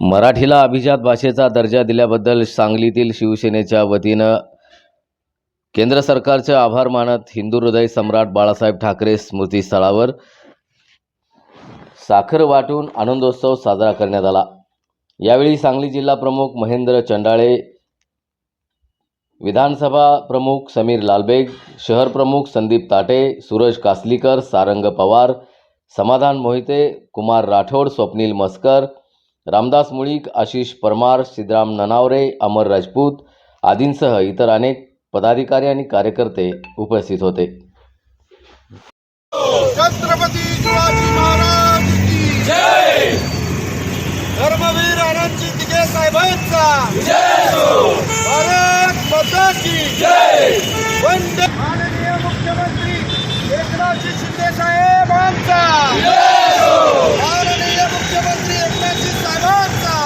मराठीला अभिजात भाषेचा दर्जा दिल्याबद्दल सांगलीतील शिवसेनेच्या वतीनं केंद्र सरकारचे आभार मानत हिंदू हृदय सम्राट बाळासाहेब ठाकरे स्मृतीस्थळावर साखर वाटून आनंदोत्सव साजरा करण्यात आला. यावेळी सांगली जिल्हा प्रमुख महेंद्र चंडाळे विधानसभा प्रमुख समीर लालबेग शहर प्रमुख संदीप ताटे सूरज कासलीकर सारंग पवार समाधान मोहिते कुमार राठोड स्वप्नील मस्कर रामदास मुळीक आशिष परमार सिद्धराम ननावरे अमर राजपूत आदींसह इतर अनेक पदाधिकारी आणि कार्यकर्ते उपस्थित होते. छत्रपती शिवाजी महाराज धर्मवीर आनंदजी साहेबांचा भारत माता की वंदे माननीय मुख्यमंत्री एकनाथजी शिंदे साहेबांचा माननीय मुख्यमंत्री एकनाथजी साहेबांचा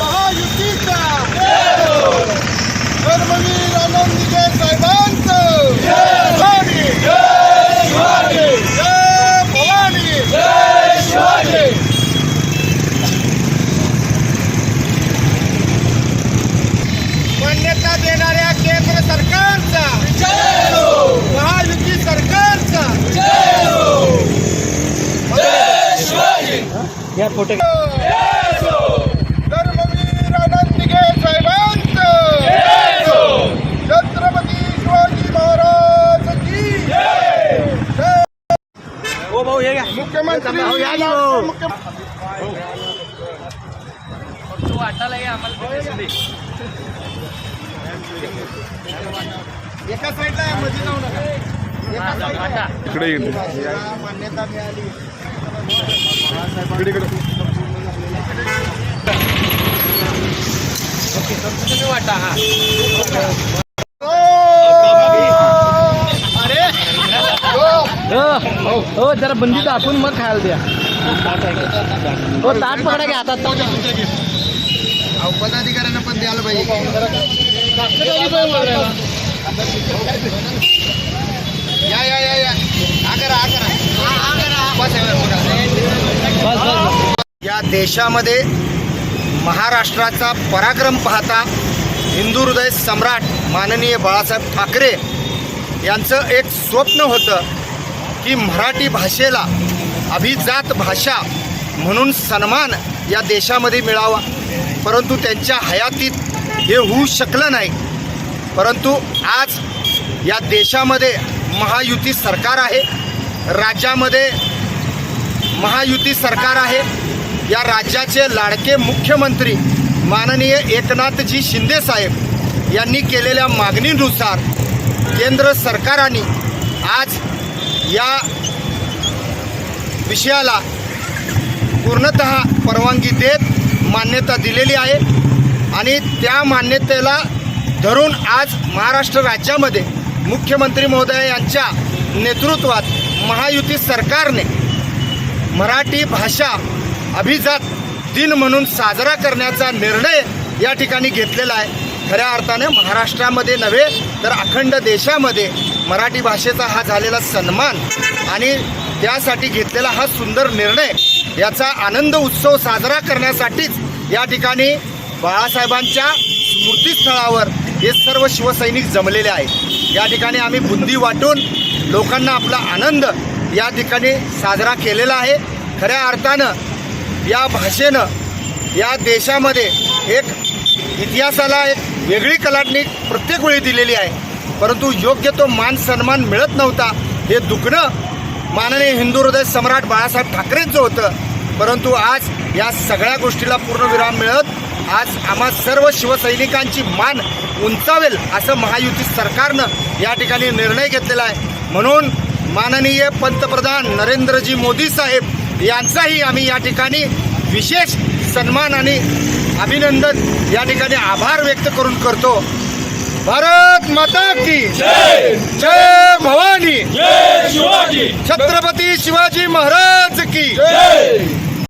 महायुतीचा धर्मवीर आनंद तिघे साहेबांचं भवानी जय भवानी जय शिवाजी मान्यता देणाऱ्या केंद्र सरकारचा महायुती सरकारचा या फोटो धर्मवीर अनंतिके साहेबांचं छत्रपती शिवाजी महाराज की. हो भाऊ हे मुख्यमंत्री हो, या ना, हो. मुख्य- एका साईडला मध्ये जाऊ नका. इकडे मान्यता मिळाली हो जरा बंदी दाखवून मग खायला द्या। हो ताट पकडा घ्या हातात अहो, पदाधिकाऱ्यांना पण द्यायला पाहिजे. या देशामध्ये महाराष्ट्राचा पराक्रम पाहता हिंदू हृदय सम्राट माननीय बाळासाहेब ठाकरे यांचं एक स्वप्न होतं की मराठी भाषेला अभिजात भाषा म्हणून सन्मान या देशामध्ये मिळावा. परंतु त्यांच्या हयातीत हे होऊ शकलं नाही. परंतु आज या देशामध्ये महायुती सरकार आहे. राज्यामध्ये महायुती सरकार आहे. या राज्याचे लाडके मुख्यमंत्री माननीय एकनाथजी शिंदेसाहेब यांनी केलेल्या मागणीनुसार केंद्र सरकाराने आज या विषयाला पूर्णत परवानगी देत मान्यता दिलेली आहे आणि त्या मान्यतेला धरून आज महाराष्ट्र राज्यामध्ये मुख्यमंत्री महोदय यांच्या नेतृत्वात महायुती सरकारने मराठी भाषा अभिजात दिन म्हणून साजरा करण्याचा निर्णय या ठिकाणी घेतलेला आहे. खऱ्या अर्थाने महाराष्ट्रामध्ये नव्हे तर अखंड देशामध्ये मराठी भाषेचा हा झालेला सन्मान आणि त्यासाठी घेतलेला हा सुंदर निर्णय याचा आनंद उत्सव साजरा करण्यासाठीच या ठिकाणी बाळासाहेबांच्या स्मृतीस्थळावर हे सर्व शिवसैनिक जमलेले आहेत. या ठिकाणी आम्ही बुंदी वाटून लोकांना आपला आनंद या ठिकाणी साजरा केलेला आहे. खऱ्या अर्थानं या भाषेनं या देशामध्ये एक इतिहासाला एक वेगळी कलाटणी प्रत्येक वेळी दिलेली आहे. परंतु योग्य तो मान सन्मान मिळत नव्हता हे दुखणं माननीय हिंदू हृदय सम्राट बाळासाहेब ठाकरेंचं होतं. परंतु आज या सगळ्या गोष्टीला पूर्णविराम मिळत आज आम्हा सर्व शिवसैनिकांची मान उंचावेल असं महायुती सरकारनं या ठिकाणी निर्णय घेतलेला आहे. म्हणून माननीय पंतप्रधान नरेंद्रजी मोदी साहेब यांचाही आम्ही या ठिकाणी विशेष सन्मान आणि अभिनंदन या ठिकाणी आभार व्यक्त करून करतो. भारत माता की जय! जय भवानी! जय शिवाजी! छत्रपती शिवाजी महाराज की जय!